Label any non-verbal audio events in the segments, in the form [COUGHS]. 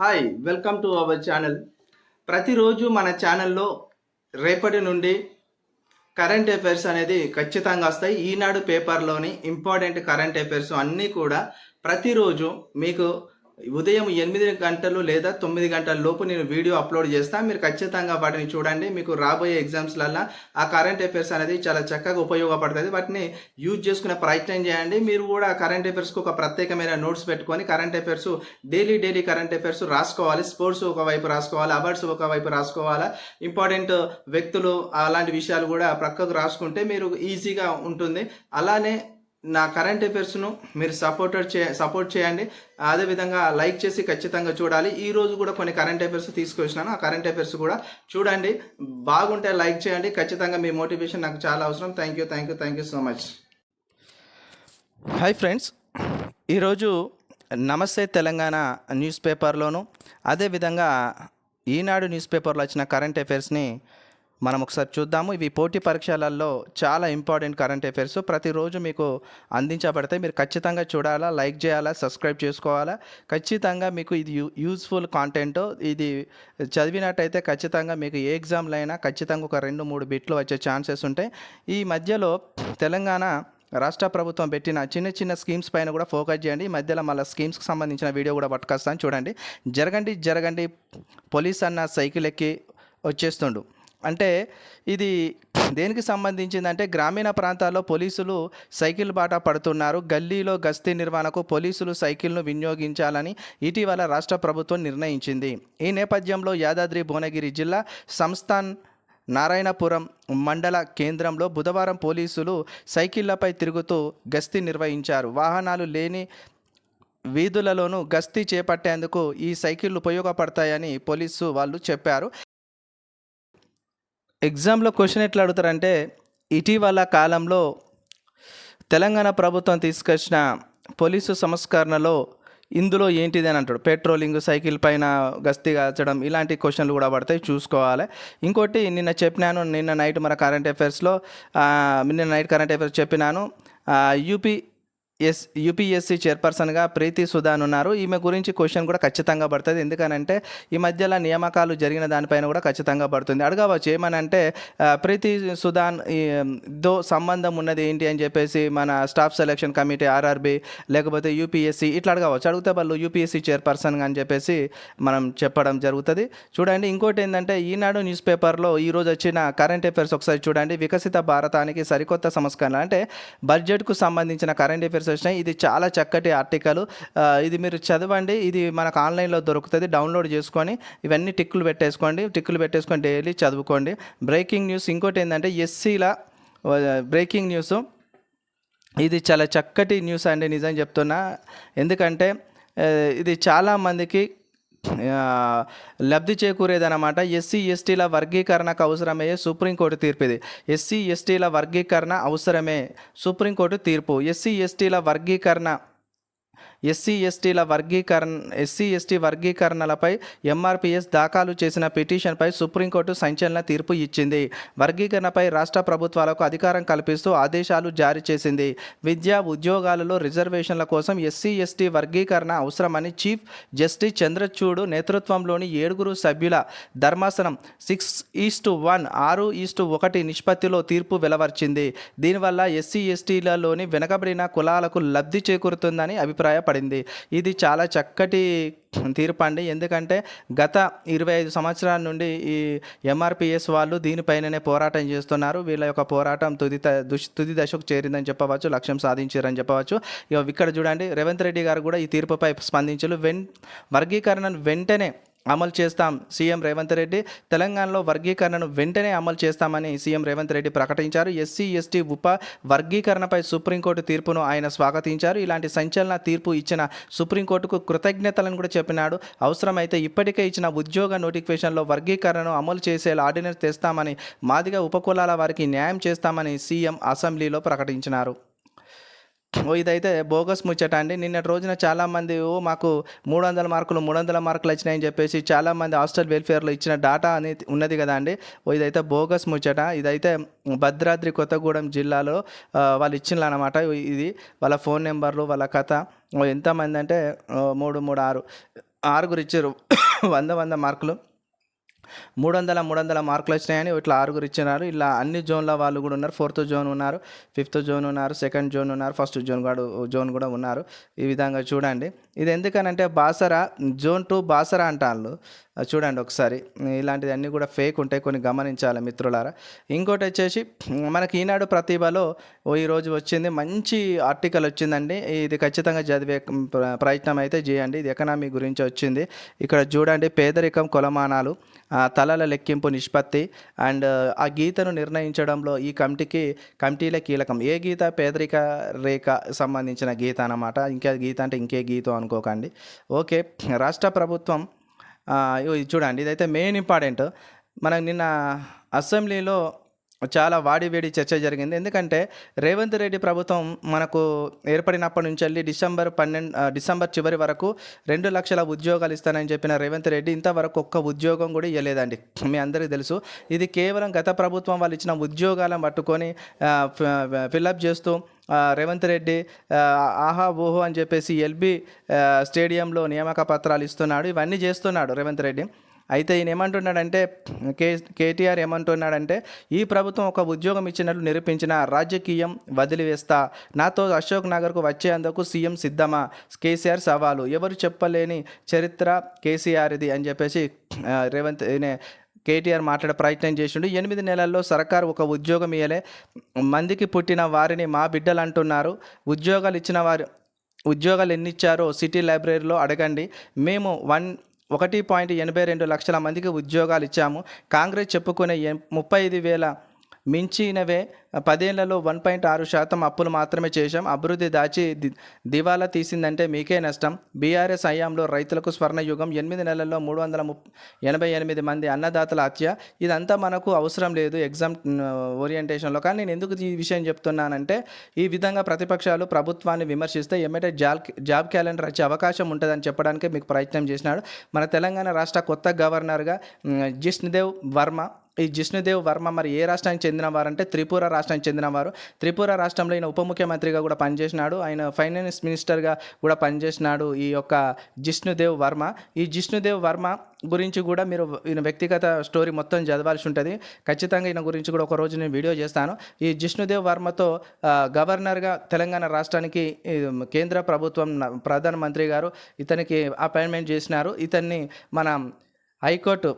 Hi welcome to our channel ప్రతిరోజు మన ఛానల్లో రేపటి నుండి కరెంట్ అఫైర్స్ అనేది ఖచ్చితంగా వస్తాయి. ఈనాడు పేపర్లోని ఇంపార్టెంట్ కరెంట్ అఫైర్స్ అన్నీ కూడా ప్రతిరోజు మీకు ఉదయం ఎనిమిది గంటలు లేదా తొమ్మిది గంటల లోపు నేను వీడియో అప్లోడ్ చేస్తాను మీరు ఖచ్చితంగా వాటిని చూడండి. మీకు రాబోయే ఎగ్జామ్స్లల్లో ఆ కరెంట్ అఫైర్స్ అనేది చాలా చక్కగా ఉపయోగపడుతుంది. వాటిని యూజ్ చేసుకునే ప్రయత్నం చేయండి. మీరు కూడా కరెంట్ అఫైర్స్కి ఒక ప్రత్యేకమైన నోట్స్ పెట్టుకొని current affairs daily daily current affairs రాసుకోవాలి. స్పోర్ట్స్ ఒకవైపు రాసుకోవాలి. అవార్డ్స్ ఒకవైపు రాసుకోవాలా. ఇంపార్టెంట్ వ్యక్తులు అలాంటి విషయాలు కూడా ప్రక్కకు రాసుకుంటే మీరు ఈజీగా ఉంటుంది. అలానే నా కరెంట్ అఫైర్స్ను మీరు సపోర్ట్ చే సపోర్ట్ చేయండి. అదేవిధంగా లైక్ చేసి ఖచ్చితంగా చూడాలి. ఈ రోజు కూడా కొన్ని కరెంట్ అఫైర్స్ తీసుకొచ్చినాను. ఆ కరెంట్ అఫైర్స్ కూడా చూడండి. బాగుంటే లైక్ చేయండి. ఖచ్చితంగా మీ మోటివేషన్ నాకు చాలా అవసరం. Thank you thank you thank you so much hi friends ఈరోజు నమస్తే తెలంగాణ న్యూస్ పేపర్లోను అదేవిధంగా ఈనాడు న్యూస్ పేపర్లో వచ్చిన కరెంట్ అఫైర్స్ని మనం ఒకసారి చూద్దాము. ఇవి పోటీ పరీక్షలలో చాలా ఇంపార్టెంట్ కరెంట్ అఫైర్స్. ప్రతిరోజు మీకు అందించబడతాయి. మీరు ఖచ్చితంగా చూడాలా లైక్ చేయాలా సబ్స్క్రైబ్ చేసుకోవాలా? ఖచ్చితంగా మీకు ఇది యూ యూస్ఫుల్ కాంటెంట్. ఇది చదివినట్టయితే ఖచ్చితంగా మీకు ఏ ఎగ్జామ్లో అయినా ఖచ్చితంగా ఒక రెండు మూడు బిట్లు వచ్చే ఛాన్సెస్ ఉంటాయి. ఈ మధ్యలో తెలంగాణ రాష్ట్ర ప్రభుత్వం పెట్టిన చిన్న చిన్న స్కీమ్స్ పైన కూడా ఫోకస్ చేయండి. ఈ మధ్యలో మళ్ళీ స్కీమ్స్కి సంబంధించిన వీడియో కూడా పట్టుకొస్తాను చూడండి. జరగండి జరగండి. పోలీస్ అన్న సైకిల్ ఎక్కి వచ్చేస్తుండు. అంటే ఇది దేనికి సంబంధించిందంటే గ్రామీణ ప్రాంతాల్లో పోలీసులు సైకిల్ బాట పడుతున్నారు. గల్లీలో గస్తీ నిర్వహణకు పోలీసులు సైకిల్ను వినియోగించాలని ఇటీవల రాష్ట్ర ప్రభుత్వం నిర్ణయించింది. ఈ నేపథ్యంలో యాదాద్రి భువనగిరి జిల్లా సంస్థాన్ నారాయణపురం మండల కేంద్రంలో బుధవారం పోలీసులు సైకిళ్ళపై తిరుగుతూ గస్తీ నిర్వహించారు. వాహనాలు లేని వీధులలోనూ గస్తీ చేపట్టేందుకు ఈ సైకిళ్ళు ఉపయోగపడతాయని పోలీసు వాళ్ళు చెప్పారు. ఎగ్జామ్లో క్వశ్చన్ ఎట్లా అడుగుతారంటే ఇటీవల కాలంలో తెలంగాణ ప్రభుత్వం తీసుకొచ్చిన పోలీసు సంస్కరణలో ఇందులో ఏంటిది అని అంటాడు. పెట్రోలింగ్ సైకిల్ పైన గస్తీ కాల్చడం ఇలాంటి క్వశ్చన్లు కూడా పడతాయి చూసుకోవాలి. ఇంకోటి నిన్న చెప్పినాను నిన్న నైట్ మన కరెంట్ అఫైర్స్లో నిన్న నైట్ కరెంట్ అఫైర్స్ చెప్పినాను యూపీ ఎస్ యూపీఎస్సీ చైర్పర్సన్గా ప్రీతి సుధాన్ ఉన్నారు. ఈమె గురించి క్వశ్చన్ కూడా ఖచ్చితంగా పడుతుంది. ఎందుకనంటే ఈ మధ్యలో నియామకాలు జరిగిన దానిపైన కూడా ఖచ్చితంగా పడుతుంది. అడగవచ్చు ఏమనంటే ప్రీతి సుధాన్ దో సంబంధం ఉన్నది ఏంటి అని చెప్పేసి మన స్టాఫ్ సెలక్షన్ కమిటీ ఆర్ఆర్బి లేకపోతే యూపీఎస్సీ ఇట్లా అడగవచ్చు. అడిగితే వాళ్ళు యూపీఎస్సీ చైర్పర్సన్ అని చెప్పేసి మనం చెప్పడం జరుగుతుంది. చూడండి ఇంకోటి ఏంటంటే ఈనాడు న్యూస్ పేపర్లో ఈరోజు వచ్చిన కరెంట్ అఫైర్స్ ఒకసారి చూడండి. వికసిత భారతానికి సరికొత్త సంస్కరణ అంటే బడ్జెట్కు సంబంధించిన కరెంట్ అఫైర్స్ వచ్చినాయి. ఇది చాలా చక్కటి ఆర్టికల్. ఇది మీరు చదవండి. ఇది మనకు ఆన్లైన్లో దొరుకుతుంది. డౌన్లోడ్ చేసుకొని ఇవన్నీ టిక్కులు పెట్టేసుకోండి. టిక్కులు పెట్టేసుకొని డైలీ చదువుకోండి. బ్రేకింగ్ న్యూస్ ఇంకోటి ఏంటంటే ఎస్సీల బ్రేకింగ్ న్యూస్. ఇది చాలా చక్కటి న్యూస్ అండి. నిజం చెప్తున్నా. ఎందుకంటే ఇది చాలామందికి లబ్ధి చేకూరేదన్నమాట. ఎస్సీ ఎస్టీల వర్గీకరణకు అవసరమయ్యే సుప్రీంకోర్టు తీర్పు ఇది ఎస్సీ ఎస్టీల వర్గీకరణ అవసరమే సుప్రీంకోర్టు తీర్పు. ఎస్సీ ఎస్టీల వర్గీకరణ ఎస్సీ ఎస్టీల వర్గీకరణ ఎస్సీ ఎస్టీ వర్గీకరణలపై ఎంఆర్పిఎస్ దాఖలు చేసిన పిటిషన్పై సుప్రీంకోర్టు సంచలన తీర్పు ఇచ్చింది. వర్గీకరణపై రాష్ట్ర ప్రభుత్వాలకు అధికారం కల్పిస్తూ ఆదేశాలు జారీ చేసింది. విద్యా ఉద్యోగాలలో రిజర్వేషన్ల కోసం ఎస్సీ ఎస్టీ వర్గీకరణ అవసరమని చీఫ్ జస్టిస్ చంద్రచూడు నేతృత్వంలోని ఏడుగురు సభ్యుల ధర్మాసనం సిక్స్ ఈస్టు వన్ ఆరు ఈస్టు ఒకటి నిష్పత్తిలో తీర్పు వెలవర్చింది. దీనివల్ల ఎస్సీ ఎస్టీలలోని వెనకబడిన కులాలకు లబ్ధి చేకూరుతుందని అభిప్రాయపడింది. ఇది చాలా చక్కటి తీర్పు అండి. ఎందుకంటే గత ఇరవై ఐదు సంవత్సరాల నుండి ఈ ఎంఆర్పిఎస్ వాళ్ళు దీనిపైననే పోరాటం చేస్తున్నారు. వీళ్ళ యొక్క పోరాటం తుది తుది దశకు చేరిందని చెప్పవచ్చు లక్ష్యం సాధించారని చెప్పవచ్చు. ఇక ఇక్కడ చూడండి రేవంత్ రెడ్డి గారు కూడా ఈ తీర్పుపై స్పందించారు వెన్ వర్గీకరణను వెంటనే అమలు చేస్తాం. సీఎం రేవంత్ రెడ్డి తెలంగాణలో వర్గీకరణను వెంటనే అమలు చేస్తామని సీఎం రేవంత్ రెడ్డి ప్రకటించారు. ఎస్సీ ఎస్టీ ఉప వర్గీకరణపై సుప్రీంకోర్టు తీర్పును ఆయన స్వాగతించారు. ఇలాంటి సంచలన తీర్పు ఇచ్చిన సుప్రీంకోర్టుకు కృతజ్ఞతలను కూడా చెప్పినాడు. అవసరమైతే ఇప్పటికే ఇచ్చిన ఉద్యోగ నోటిఫికేషన్లో వర్గీకరణను అమలు చేసేలా ఆర్డినెన్స్ తెస్తామని మాదిగ ఉపకులాల వారికి న్యాయం చేస్తామని సీఎం అసెంబ్లీలో ప్రకటించినారు. ఇదైతే బోగస్ ముచ్చట అండి. నిన్నటి రోజున చాలామంది ఓ మాకు మూడు వందల మార్కులు మూడు వందల మార్కులు వచ్చినాయని చెప్పేసి చాలామంది హాస్టల్ వెల్ఫేర్లో ఇచ్చిన డాటా అనేది ఉన్నది కదా అండి. ఓ ఇదైతే బోగస్ ముచ్చట. ఇదైతే భద్రాద్రి కొత్తగూడెం జిల్లాలో వాళ్ళు ఇచ్చిన అనమాట ఇది. వాళ్ళ ఫోన్ నెంబర్లు వాళ్ళ కథ. ఎంతమంది అంటే మూడు మూడు ఆరు. ఆరుగురు ఇచ్చారు [COUGHS] వంద వంద మార్కులు. మూడు వందల మూడు వందల మార్కులు వచ్చినాయని ఇట్లా ఆరుగురు ఇచ్చినారు. ఇలా అన్ని జోన్ల వాళ్ళు కూడా ఉన్నారు. ఫోర్త్ జోన్ ఉన్నారు ఫిఫ్త్ జోన్ ఉన్నారు సెకండ్ జోన్ ఉన్నారు ఫస్ట్ జోన్ కూడా జోన్ కూడా ఉన్నారు. ఈ విధంగా చూడండి. ఇది ఎందుకనంటే బాసరా జోన్ టూ బాసరా అంటాను చూడండి ఒకసారి. ఇలాంటివి అన్నీ కూడా ఫేక్ ఉంటాయి కొన్ని గమనించాలి మిత్రులారా. ఇంకోటి వచ్చేసి మనకి ఈనాడు ప్రతిభలో ఓ ఈరోజు వచ్చింది మంచి ఆర్టికల్ వచ్చిందండి. ఇది ఖచ్చితంగా చదివే ప్ర- ప్రయత్నం అయితే చేయండి. ఇది ఎకనామీ గురించి వచ్చింది. ఇక్కడ చూడండి పేదరికం కొలమానాలు ఆ, తలల లెక్కింపు నిష్పత్తి అండ్ ఆ గీతను నిర్ణయించడంలో ఈ కమిటీకి కమిటీలే కీలకం. ఏ గీత? పేదరిక రేఖ సంబంధించిన గీత అన్నమాట. ఇంకా గీత అంటే ఇంకే గీతం అనుకోకండి. ఓకే రాష్ట్ర ప్రభుత్వం ఇది చూడండి. ఇదైతే మెయిన్ ఇంపార్టెంట్. మనకు నిన్న అసెంబ్లీలో చాలా వాడి వేడి చర్చ జరిగింది. ఎందుకంటే రేవంత్ రెడ్డి ప్రభుత్వం మనకు ఏర్పడినప్పటి నుంచి వెళ్ళి డిసెంబర్ పన్నెండు డిసెంబర్ చివరి వరకు రెండు లక్షల ఉద్యోగాలు ఇస్తానని చెప్పిన రేవంత్ రెడ్డి ఇంతవరకు ఒక్క ఉద్యోగం కూడా ఇవ్వలేదండి మీ అందరికీ తెలుసు. ఇది కేవలం గత ప్రభుత్వం వాళ్ళు ఇచ్చిన ఉద్యోగాలను పట్టుకొని ఫిల్అప్ చేస్తూ రేవంత్ రెడ్డి ఆహా ఓహో అని చెప్పేసి ఎల్బి స్టేడియంలో నియామక పత్రాలు ఇస్తున్నాడు. ఇవన్నీ చేస్తున్నాడు రేవంత్ రెడ్డి. అయితే ఈయన ఏమంటున్నాడంటే కే కేటీఆర్ ఏమంటున్నాడంటే ఈ ప్రభుత్వం ఒక ఉద్యోగం ఇచ్చినట్లు నిరూపించిన రాజకీయం వదిలివేస్తా. నాతో అశోక్ నగర్కు వచ్చేందుకు సీఎం సిద్ధమా? కేసీఆర్ సవాలు. ఎవరు చెప్పలేని చరిత్ర కేసీఆర్ది అని చెప్పేసి రేవంత్ ఈయన కేటీఆర్ మాట్లాడే ప్రయత్నం చేసిండు. ఎనిమిది నెలల్లో సర్కారు ఒక ఉద్యోగం ఇయ్యలే. మందికి పుట్టిన వారిని మా బిడ్డలు అంటున్నారు. ఉద్యోగాలు ఇచ్చిన వారు ఉద్యోగాలు ఎన్ని ఇచ్చారో సిటీ లైబ్రరీలో అడగండి. మేము వన్ ఒకటి పాయింట్ ఎనభై రెండు లక్షల మందికి ఉద్యోగాలు ఇచ్చాము. కాంగ్రెస్ చెప్పుకునే ముప్పై ఐదు వేల మించినవే. పదేళ్ళలో వన్ పాయింట్ ఆరు శాతం అప్పులు మాత్రమే చేశాం. అభివృద్ధి దాచి దివాలా తీసిందంటే మీకే నష్టం. బీఆర్ఎస్ హయాంలో రైతులకు స్వర్ణయుగం ఎనిమిది నెలల్లో మూడు వందల ముప్ ఎనభై ఎనిమిది మంది అన్నదాతల హత్య. ఇదంతా మనకు అవసరం లేదు ఎగ్జామ్ ఓరియంటేషన్లో. కానీ నేను ఎందుకు ఈ విషయం చెప్తున్నానంటే ఈ విధంగా ప్రతిపక్షాలు ప్రభుత్వాన్ని విమర్శిస్తే ఎమ్మటే జాబ్ జాబ్ క్యాలెండర్ వచ్చే అవకాశం ఉంటుందని చెప్పడానికి మీకు ప్రయత్నం చేసినాడు. మన తెలంగాణ రాష్ట్ర కొత్త గవర్నర్గా జిష్ణుదేవ్ వర్మ ఈ జిష్ణుదేవ్ వర్మ మరి ఏ రాష్ట్రానికి చెందినవారంటే త్రిపుర రాష్ట్రానికి చెందినవారు. త్రిపుర రాష్ట్రంలో ఈయన ఉప ముఖ్యమంత్రిగా కూడా పనిచేసినాడు. ఆయన ఫైనాన్స్ మినిస్టర్గా కూడా పనిచేసినాడు ఈ యొక్క జిష్ణుదేవ్ వర్మ. ఈ జిష్ణుదేవ్ వర్మ గురించి కూడా మీరు ఈయన వ్యక్తిగత స్టోరీ మొత్తం చదవాల్సి ఉంటుంది. ఖచ్చితంగా ఈయన గురించి కూడా ఒక రోజు నేను వీడియో చేస్తాను. ఈ జిష్ణుదేవ్ వర్మతో గవర్నర్గా తెలంగాణ రాష్ట్రానికి కేంద్ర ప్రభుత్వం ప్రధానమంత్రి గారు ఇతనికి అపాయింట్మెంట్ చేసినారు. ఇతన్ని మన హైకోర్టు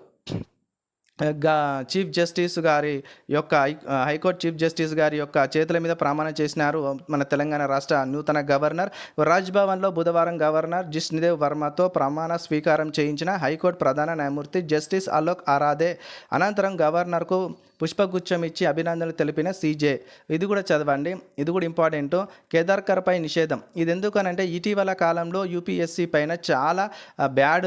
చీఫ్ జస్టిస్ గారి యొక్క హై- హైకోర్టు చీఫ్ జస్టిస్ గారి యొక్క చేతుల మీద ప్రమాణం చేసినారు మన తెలంగాణ రాష్ట్ర నూతన గవర్నర్. రాజ్భవన్లో బుధవారం గవర్నర్ జిష్ణుదేవ్ వర్మతో ప్రమాణ స్వీకారం చేయించిన హైకోర్టు ప్రధాన న్యాయమూర్తి జస్టిస్ అలోక్ ఆరాధే అనంతరం గవర్నర్కు పుష్పగుచ్చం ఇచ్చి అభినందనలు తెలిపిన సీజే. ఇది కూడా చదవండి. ఇది కూడా ఇంపార్టెంట్. కేదార్కర్పై నిషేధం. ఇది ఎందుకనంటే ఇటీవల కాలంలో యూపీఎస్సీ పైన చాలా బ్యాడ్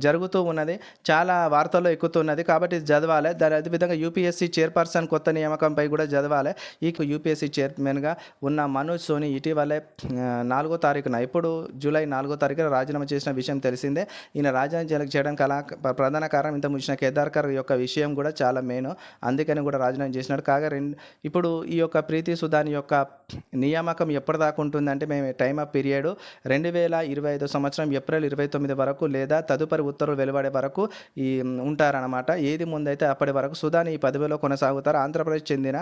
జరుగుతూ ఉన్నది. చాలా వార్తల్లో ఎక్కుతున్నది కాబట్టి చదవాలి. దాని అదేవిధంగా యూపీఎస్సీ చైర్పర్సన్ కొత్త నియామకంపై కూడా చదవాలి. ఈ యూపీఎస్సీ చైర్మన్గా ఉన్న మనోజ్ సోని ఇటీవలే నాలుగో తారీఖున ఇప్పుడు జూలై నాలుగో తారీఖున రాజీనామా చేసిన విషయం తెలిసిందే. ఈయన రాజీనామా చేయడానికి కళా ప్రధాన కారణం ఇంత ముంచిన కేదార్కర్ యొక్క విషయం కూడా చాలా మెయిన్. అందుకని కూడా రాజీనామా చేసినాడు. కాగా రెండు ఇప్పుడు ఈ యొక్క ప్రీతి సుధాని యొక్క నియామకం ఎప్పటిదాకా ఉంటుందంటే మేము టైమ్ ఆఫ్ పీరియడ్ రెండు వేల ఇరవై ఐదో సంవత్సరం ఏప్రిల్ ఇరవై తొమ్మిది వరకు లేదా తదుపరి ఉత్తర్వులు వెలువడే వరకు ఈ ఉంటారన్నమాట. ఏది ముందైతే అప్పటి వరకు సుధాని ఈ పదవిలో కొనసాగుతారు ఆంధ్రప్రదేశ్ చెందిన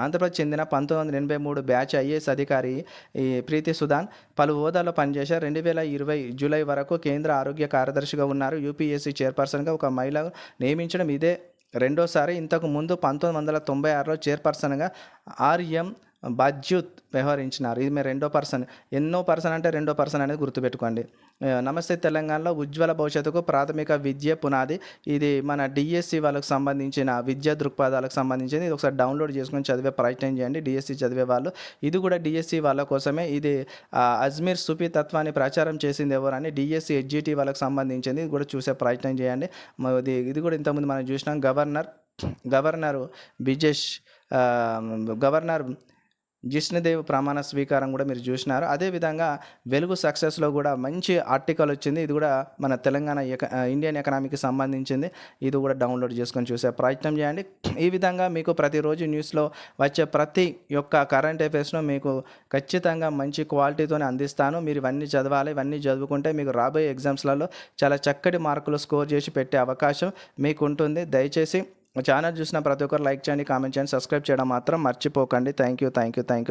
ఆంధ్రప్రదేశ్ చెందిన పంతొమ్మిది వందల ఎనభై మూడు బ్యాచ్ ఐఏఎస్ అధికారి ఈ ప్రీతి సుధాన్ పలు హోదాలో పనిచేశారు. రెండు వేల ఇరవై జూలై వరకు కేంద్ర ఆరోగ్య కార్యదర్శిగా ఉన్నారు. యూపీఎస్సీ చైర్పర్సన్గా ఒక మహిళ నియమించడం ఇదే రెండోసారి. ఇంతకు ముందు పంతొమ్మిది వందల తొంభై ఆరులో చైర్పర్సన్గా ఆర్ఎం బాధ్యుత్ వ్యవహరించినారు ఇది మీ రెండో పర్సన్. ఎన్నో పర్సన్ అంటే రెండో పర్సన్ అనేది గుర్తుపెట్టుకోండి. నమస్తే తెలంగాణలో ఉజ్వల భవిష్యత్తుకు ప్రాథమిక విద్య పునాది. ఇది మన డిఎస్సి వాళ్ళకు సంబంధించిన విద్యా దృక్పథాలకు సంబంధించింది. ఇది ఒకసారి డౌన్లోడ్ చేసుకొని చదివే ప్రయత్నం చేయండి. డిఎస్సి చదివే వాళ్ళు. ఇది కూడా డిఎస్సి వాళ్ళ కోసమే. ఇది అజ్మీర్ సుఫీ తత్వాన్ని ప్రచారం చేసింది ఎవరని డిఎస్సి హెచ్జిటి వాళ్ళకు సంబంధించింది. ఇది కూడా చూసే ప్రయత్నం చేయండి. ఇది ఇది కూడా ఇంతకుముందు మనం చూసినాం. Governor governor Bijesh governor Jishnudev ప్రమాణ స్వీకారం కూడా మీరు చూసినారు. అదేవిధంగా వెలుగు సక్సెస్లో కూడా మంచి ఆర్టికల్ వచ్చింది. ఇది కూడా మన తెలంగాణ ఎక ఇండియన్ ఎకనామీకి సంబంధించింది. ఇది కూడా డౌన్లోడ్ చేసుకొని చూసే ప్రయత్నం చేయండి. ఈ విధంగా మీకు ప్రతిరోజు న్యూస్లో వచ్చే ప్రతి యొక్క కరెంట్ అఫైర్స్ను మీకు ఖచ్చితంగా మంచి క్వాలిటీతోనే అందిస్తాను. మీరు ఇవన్నీ చదవాలి ఇవన్నీ చదువుకుంటే మీకు రాబోయే ఎగ్జామ్స్లలో చాలా చక్కటి మార్కులు స్కోర్ చేసి పెట్టే అవకాశం మీకు ఉంటుంది. దయచేసి ఛానల్ చూసిన ప్రతి ఒక్కరు లైక్ చేయండి కామెంట్ చేయండి సబ్స్క్రైబ్ చేయడం మాత్రం మర్చిపోకండి. Thank you thank you thank you.